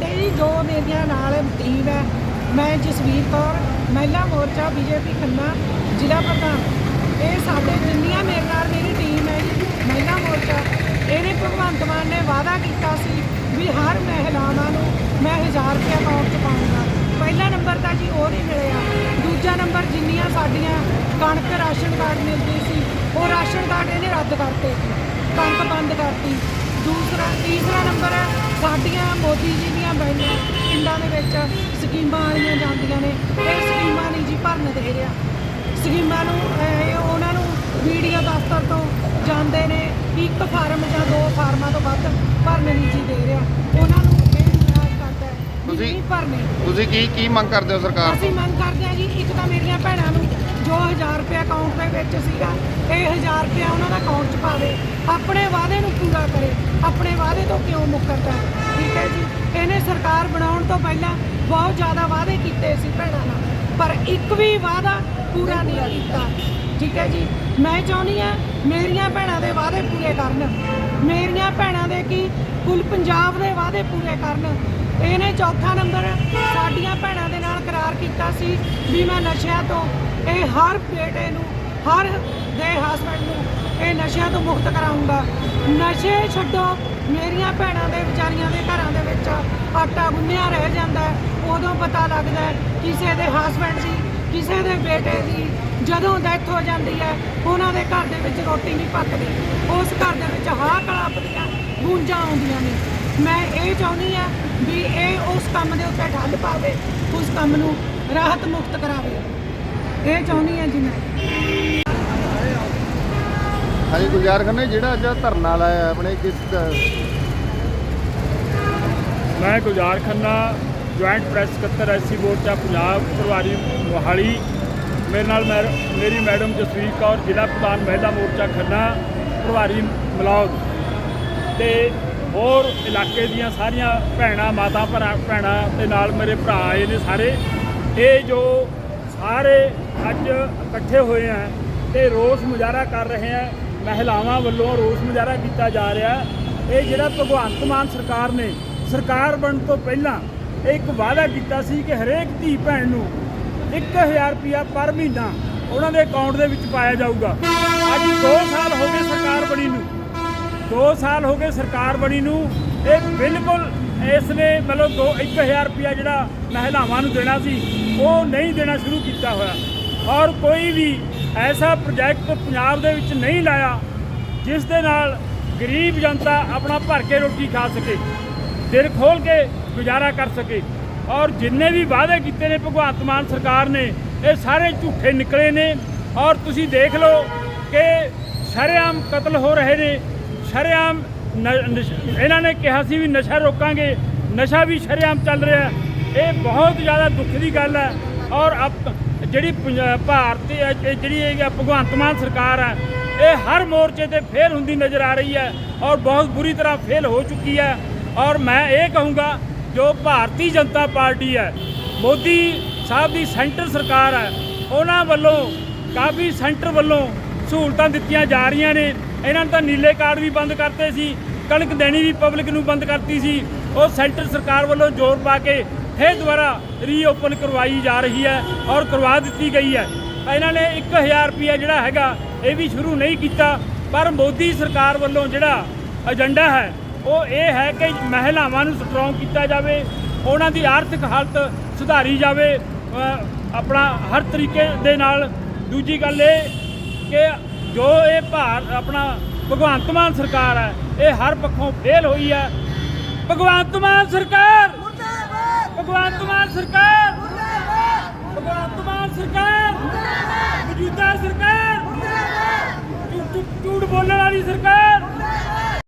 ਸਾਡੇ ਜੀ ਜੋ ਮੇਰੀਆਂ ਨਾਲ ਟੀਮ ਹੈ। ਮੈਂ ਜਸਵੀਰ ਕੌਰ, ਮਹਿਲਾ ਮੋਰਚਾ, ਬੀਜੇਪੀ ਖੰਨਾ, ਜ਼ਿਲ੍ਹਾ ਪ੍ਰਧਾਨ। ਇਹ ਸਾਡੇ ਜਿੰਨੀਆਂ ਮੇਰੇ ਨਾਲ ਮੇਰੀ ਟੀਮ ਹੈ ਜੀ, ਮਹਿਲਾ ਮੋਰਚਾ। ਇਹਨੇ ਭਗਵੰਤ ਮਾਨ ਨੇ ਵਾਅਦਾ ਕੀਤਾ ਸੀ ਵੀ ਹਰ ਮਹਿਲਾਵਾਂ ਨੂੰ ਮੈਂ 1000 ਰੁਪਏ ਅਕਾਊਂਟ 'ਚ ਪਾਉਂਗਾ ਪਹਿਲਾ ਨੰਬਰ ਤਾਂ ਜੀ ਉਹ ਨਹੀਂ ਮਿਲਿਆ। ਦੂਜਾ ਨੰਬਰ ਜਿੰਨੀਆਂ ਸਾਡੀਆਂ ਕਣਕ ਰਾਸ਼ਨ ਕਾਰਡ ਮਿਲਦੇ ਸੀ, ਉਹ ਰਾਸ਼ਨ ਕਾਰਡ ਇਹਨੇ ਰੱਦ ਕਰਤੇ। ਕਣਕ ਬੰਦ ਕਰਤੀ ਦੂਸਰਾ ਤੀਸਰਾ ਨੰਬਰ ਹੈ ਸਾਡੀਆਂ ਮੋਦੀ ਜੀ ਦੀਆਂ ਬੈਨਾਂ ਪਿੰਡਾਂ ਦੇ ਵਿੱਚ ਸਕੀਮਾਂ ਵਾਲੀਆਂ ਜਾਂਦੀਆਂ ਨੇ। ਇਹ ਸਕੀਮਾਂ ਨਹੀਂ ਜੀ ਭਰਨ ਦੇ ਰਿਹਾ ਸਕੀਮਾਂ ਨੂੰ ਉਹਨਾਂ ਨੂੰ ਵੀਡੀਓ ਦਫ਼ਤਰ ਤੋਂ ਜਾਂਦੇ ਨੇ ਇੱਕ ਫਾਰਮ ਜਾਂ ਦੋ ਫਾਰਮਾਂ ਤੋਂ ਵੱਧ ਭਰਨ ਨਹੀਂ ਜੀ ਦੇ ਰਿਹਾ। ਉਹਨਾਂ ਨੂੰ ਇਹ ਇਤਰਾਜ਼ ਕਰਦਾ ਹੈ ਤੁਸੀਂ- ਭਰਨੇ। ਤੁਸੀਂ ਕੀ ਕੀ ਮੰਗ ਕਰਦੇ ਹੋ ਸਰਕਾਰ ਅਸੀਂ ਮੰਗ ਕਰਦੇ ਹਾਂ ਜੀ ਇੱਕ ਤਾਂ ਮੇਰੀਆਂ ਭੈਣਾਂ ਨੂੰ ਜੋ 1000 ਰੁਪਏ ਅਕਾਊਂਟ ਦੇ ਵਿੱਚ ਸੀਗਾ ਇਹ 1000 ਰੁਪਏ ਉਹਨਾਂ ਦਾ ਅਕਾਊਂਟ 'ਚ ਪਾਵੇ। ਆਪਣੇ ਵਾਅਦੇ ਨੂੰ ਪੂਰਾ ਕਰੇ। ਆਪਣੇ ਵਾਅਦੇ ਤੋਂ ਕਿਉਂ ਮੁੱਕਰਦਾ? ਠੀਕ ਹੈ ਜੀ? ਇਹਨੇ ਸਰਕਾਰ ਬਣਾਉਣ ਤੋਂ ਪਹਿਲਾਂ ਬਹੁਤ ਜ਼ਿਆਦਾ ਵਾਅਦੇ ਕੀਤੇ ਸੀ ਭੈਣਾਂ ਨਾਲ ਪਰ ਇੱਕ ਵੀ ਵਾਅਦਾ ਪੂਰਾ ਨਹੀਂ ਕੀਤਾ। ਠੀਕ ਹੈ ਜੀ? ਮੈਂ ਚਾਹੁੰਦੀ ਆ ਮੇਰੀਆਂ ਭੈਣਾਂ ਦੇ ਵਾਅਦੇ ਪੂਰੇ ਕਰਨ। ਮੇਰੀਆਂ ਭੈਣਾਂ ਦੇ ਕੀ ਕੁੱਲ ਪੰਜਾਬ ਦੇ ਵਾਅਦੇ ਪੂਰੇ ਕਰਨ? ਇਹਨੇ ਚੌਥਾ ਨੰਬਰ ਸਾਡੀਆਂ ਭੈਣਾਂ ਦੇ ਨਾਲ ਕਰਾਰ ਕੀਤਾ ਸੀ ਵੀ ਮੈਂ ਨਸ਼ਿਆਂ ਤੋਂ, ਇਹ ਹਰ ਬੇਟੇ ਨੂੰ, ਹਰ ਦੇ ਹਸਬੰਡ ਨੂੰ ਇਹ ਨਸ਼ਿਆਂ ਤੋਂ ਮੁਕਤ ਕਰਾਉਂਗਾ। ਨਸ਼ੇ ਛੱਡੋ, ਮੇਰੀਆਂ ਭੈਣਾਂ ਦੇ, ਵਿਚਾਰੀਆਂ ਦੇ ਘਰਾਂ ਦੇ ਵਿੱਚ ਆਟਾ ਗੁੰਨਿਆ ਰਹਿ ਜਾਂਦਾ ਉਦੋਂ ਪਤਾ ਲੱਗਦਾ ਕਿਸੇ ਦੇ ਹਸਬੰਡ ਦੀ, ਕਿਸੇ ਦੇ ਬੇਟੇ ਦੀ ਜਦੋਂ ਡੈਥ ਹੋ ਜਾਂਦੀ ਹੈ, ਉਹਨਾਂ ਦੇ ਘਰ ਦੇ ਵਿੱਚ ਰੋਟੀ ਨਹੀਂ ਪੱਕਦੀ। ਉਸ ਘਰ ਦੇ ਵਿੱਚ ਹਾਹ ਕਲਾਪਦੀਆਂ, ਗੂੰਜਾਂ ਆਉਂਦੀਆਂ ਨੇ। ਮੈਂ ਇਹ ਚਾਹੁੰਦੀ ਆ ਵੀ ਇਹ ਉਸ ਕੰਮ ਦੇ ਉੱਤੇ ਠੱਲ ਪਾਵੇ ਉਸ ਕੰਮ ਨੂੰ ਰਾਹਤ ਮੁਕਤ ਕਰਾਵੇ। ਇਹ ਚਾਹੁੰਦੀ ਆ ਜੀ ਮੈਂ। ਹਾਂਜੀ ਗੁਲਜ਼ਾਰ ਖੰਨੇ ਜਿਹੜਾ ਅੱਜ ਧਰਨਾ ਲਾਇਆ ਆਪਣੇ ਕਿਸ ਮੈਂ ਗੁਲਜ਼ਾਰ ਖੰਨਾ ਜੁਆਇੰਟ ਪ੍ਰੈਸ ਸਕੱਤਰ ਐਸਸੀ ਮੋਰਚਾ ਪੰਜਾਬ ਪ੍ਰਭਾਰੀ ਮੋਹਾਲੀ। ਮੇਰੇ ਨਾਲ ਮੈਂ ਮੇਰੀ ਮੈਡਮ ਜਸਵੀਰ ਕੌਰ ਜ਼ਿਲ੍ਹਾ ਪ੍ਰਧਾਨ ਮਹਿਲਾ ਮੋਰਚਾ ਖੰਨਾ ਪ੍ਰਭਾਰੀ ਮਲੌਦ। ਤੇ ਹੋਰ ਇਲਾਕੇ ਦੀਆਂ ਸਾਰੀਆਂ ਭੈਣਾਂ, ਮਾਤਾ ਭਰਾ ਭੈਣਾਂ ਤੇ ਨਾਲ ਮੇਰੇ ਭਰਾ ਆਏ ਨੇ ਸਾਰੇ। ਇਹ ਜੋ ਸਾਰੇ ਅੱਜ ਇਕੱਠੇ ਹੋਏ ਆ ਤੇ ਰੋਸ ਮੁਜ਼ਾਹਰਾ ਕਰ ਰਹੇ ਆ, ਮਹਿਲਾਵਾਂ ਵੱਲੋਂ ਰੋਸ ਮੁਜ਼ਾਹਰਾ ਕੀਤਾ ਜਾ ਰਿਹਾ। ਇਹ ਜਿਹੜਾ ਭਗਵੰਤ ਮਾਨ ਸਰਕਾਰ ਨੇ ਸਰਕਾਰ ਬਣਨ ਤੋਂ ਪਹਿਲਾਂ ਇਹ ਇੱਕ ਵਾਅਦਾ ਕੀਤਾ ਸੀ ਕਿ ਹਰੇਕ ਧੀ ਭੈਣ ਨੂੰ 1000 ਰੁਪਇਆ ਪਰ ਮਹੀਨਾ ਉਹਨਾਂ ਦੇ ਅਕਾਊਂਟ ਦੇ ਵਿੱਚ ਪਾਇਆ ਜਾਊਗਾ। ਅੱਜ 2 ਸਾਲ ਹੋ ਗਏ ਸਰਕਾਰ ਬਣੀ 2 ਸਾਲ ਹੋ ਗਏ ਸਰਕਾਰ ਬਣੀ ਨੂੰ। ਇਹ ਬਿਲਕੁਲ ਇਸ ਨੇ ਮਤਲਬ ਦੋ 1000 ਰੁਪਇਆ ਜਿਹੜਾ ਮਹਿਲਾਵਾਂ ਨੂੰ ਦੇਣਾ ਸੀ, ਉਹ ਨਹੀਂ ਦੇਣਾ ਸ਼ੁਰੂ ਕੀਤਾ ਹੋਇਆ। ਔਰ ਕੋਈ ਵੀ ਐਸਾ ਪ੍ਰੋਜੈਕਟ ਪੰਜਾਬ ਦੇ ਵਿੱਚ ਨਹੀਂ ਲਾਇਆ, ਜਿਸ ਦੇ ਨਾਲ ਗਰੀਬ ਜਨਤਾ ਆਪਣਾ ਭਰ ਕੇ ਰੋਟੀ ਖਾ ਸਕੇ, ਦਿਲ ਖੋਲ ਕੇ ਗੁਜ਼ਾਰਾ ਕਰ ਸਕੇ। ਔਰ ਜਿੰਨੇ ਵੀ ਵਾਅਦੇ ਕੀਤੇ ਨੇ ਭਗਵੰਤ ਮਾਨ ਸਰਕਾਰ ਨੇ, ਇਹ ਸਾਰੇ ਝੂਠੇ ਨਿਕਲੇ ਨੇ। ਔਰ ਤੁਸੀਂ ਦੇਖ ਲਓ ਕਿ ਸ਼ਰੇਆਮ ਕਤਲ ਹੋ ਰਹੇ ਨੇ। ਸ਼ਰੇਆਮ ਨ- ਨਸ਼- ਇਹਨਾਂ ਨੇ ਕਿਹਾ ਸੀ ਵੀ ਨਸ਼ਾ ਰੋਕਾਂਗੇ, ਨਸ਼ਾ ਵੀ ਸ਼ਰੇਆਮ ਚੱਲ ਰਿਹਾ ਇਹ ਬਹੁਤ ਜ਼ਿਆਦਾ ਦੁੱਖ ਦੀ ਗੱਲ ਹੈ ਔਰ ਅਪ- ਜਿਹੜੀ ਪੰਜ- ਭਾਰਤੀ ਜਿਹੜੀ ਇਹ ਭਗਵੰਤ ਮਾਨ ਸਰਕਾਰ ਹੈ, ਇਹ ਹਰ ਮੋਰਚੇ ਤੇ ਫੇਲ ਹੁੰਦੀ ਨਜ਼ਰ ਆ ਰਹੀ ਹੈ ਔਰ ਬਹੁਤ ਬੁਰੀ ਤਰ੍ਹਾਂ ਫੇਲ ਹੋ ਚੁੱਕੀ ਹੈ। ਔਰ ਮੈਂ ਇਹ ਕਹੂੰਗਾ, ਜੋ ਭਾਰਤੀ ਜਨਤਾ ਪਾਰਟੀ ਹੈ, ਮੋਦੀ ਸਾਹਿਬ ਦੀ ਸੈਂਟਰ ਸਰਕਾਰ ਹੈ, ਉਹਨਾਂ ਵੱਲੋਂ ਕਾਫੀ ਸੈਂਟਰ ਵੱਲੋਂ ਸਹੂਲਤਾਂ ਦਿੱਤੀਆਂ ਜਾ ਰਹੀਆਂ ਨੇ। ਇਹਨਾਂ ਨੇ ਤਾਂ ਨੀਲੇ ਕਾਰਡ ਵੀ ਬੰਦ ਕਰਤੇ ਸੀ, ਕਣਕ ਦੇਣੀ ਵੀ ਪਬਲਿਕ ਨੂੰ ਬੰਦ ਕਰਤੀ ਸੀ। ਉਹ ਸੈਂਟਰ ਸਰਕਾਰ ਵੱਲੋਂ ਜ਼ੋਰ ਪਾ ਕੇ ਫਿਰ ਦੁਬਾਰਾ ਰੀਓਪਨ ਕਰਵਾਈ ਜਾ ਰਹੀ ਹੈ ਔਰ ਕਰਵਾ ਦਿੱਤੀ ਗਈ ਹੈ। ਇਹਨਾਂ ਨੇ 1000 ਰੁਪਿਆ ਜਿਹੜਾ ਹੈਗਾ, ਇਹ ਵੀ ਸ਼ੁਰੂ ਨਹੀਂ ਕੀਤਾ, ਪਰ ਮੋਦੀ ਸਰਕਾਰ ਵੱਲੋਂ ਜਿਹੜਾ ਏਜੰਡਾ ਹੈ, ਉਹ ਇਹ ਹੈ ਕਿ ਮਹਿਲਾਵਾਂ ਨੂੰ ਸਟਰੋਂਗ ਕੀਤਾ ਜਾਵੇ, ਉਹਨਾਂ ਦੀ ਆਰਥਿਕ ਹਾਲਤ ਸੁਧਾਰੀ ਜਾਵੇ। ਆਪਣਾ ਹਰ ਤਰੀਕੇ ਦੇ ਨਾਲ ਦੂਜੀ ਗੱਲ ਇਹ ਕਿ ਜੋ ਇਹ ਭਾਰ ਆਪਣਾ ਭਗਵੰਤ ਮਾਨ ਸਰਕਾਰ ਹੈ ਇਹ ਹਰ ਪੱਖੋਂ ਫੇਲ ਹੋਈ ਹੈ। ਭਗਵੰਤ ਮਾਨ ਸਰਕਾਰ! ਭਗਵੰਤ ਮਾਨ ਸਰਕਾਰ! ਭਗਵੰਤ ਮਾਨ ਸਰਕਾਰ! ਮੌਜੂਦਾ ਸਰਕਾਰ! ਝੂਠ- ਬੋਲਣ ਵਾਲੀ ਸਰਕਾਰ!